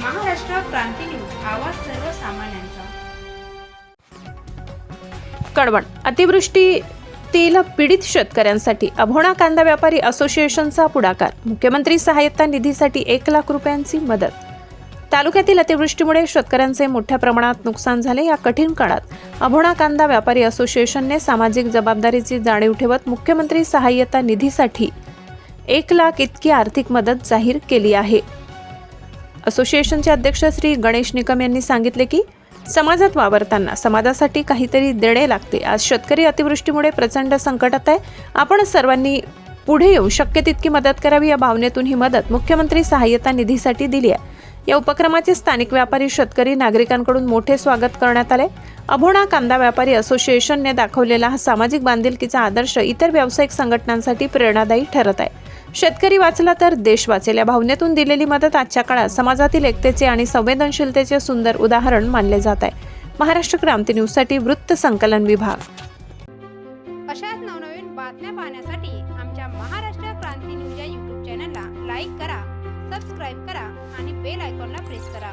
क्रांती news आवाज सर्वसामान्यांचा. कळवण अतिवृष्टीतील पीडित शेतकऱ्यांसाठी अभोणा कांदा व्यापारी असोसिएशनचा पुढाकार. मुख्यमंत्री सहाय्यता निधीसाठी एक लाख रुपयांची मदत. तालुक्यातील अतिवृष्टीमुळे शेतकऱ्यांचे मोठ्या प्रमाणात नुकसान झाले या कठीण काळात. अभोणा कांदा व्यापारी असोसिएशनने सामाजिक जबाबदारीची जाणीव ठेवत मुख्यमंत्री सहाय्यता निधीसाठी एक लाख इतकी आर्थिक मदत जाहीर केली आहे. असोसिएशनचे अध्यक्ष श्री गणेश निकम यांनी सांगितले की समाजात वावरताना समाजासाठी काहीतरी देणे लागते. आज शेतकरी अतिवृष्टीमुळे प्रचंड संकटात आहे. आपण सर्वांनी पुढे येऊन शक्य तितकी मदत करावी या भावनेतून ही मदत मुख्यमंत्री सहाय्यता निधीसाठी दिली आहे. या उपक्रमाचे स्थानिक व्यापारी शेतकरी नागरिकांकडून मोठे स्वागत करण्यात आले. अभोणा कांदा व्यापारी असोसिएशनने दाखवलेला हा सामाजिक बांधिलकीचा आदर्श इतर व्यावसायिक संघटनांसाठी प्रेरणादायी ठरत आहे. शेतकरी वाचला तर देश वाचेल या भावनेतून दिलेली मदत आजच्या काळात समाजातील एकतेचे आणि संवेदनशीलतेचे सुंदर उदाहरण मानले जात आहे. महाराष्ट्र क्रांती न्यूजसाठी वृत्त संकलन विभाग. अशाच नवनवीन बातम्या पाहण्यासाठी आमच्या महाराष्ट्र क्रांती न्यूज या यूट्यूब चॅनलला लाईक करा सबस्क्राईब करा आणि बेल आयकॉनला प्रेस करा.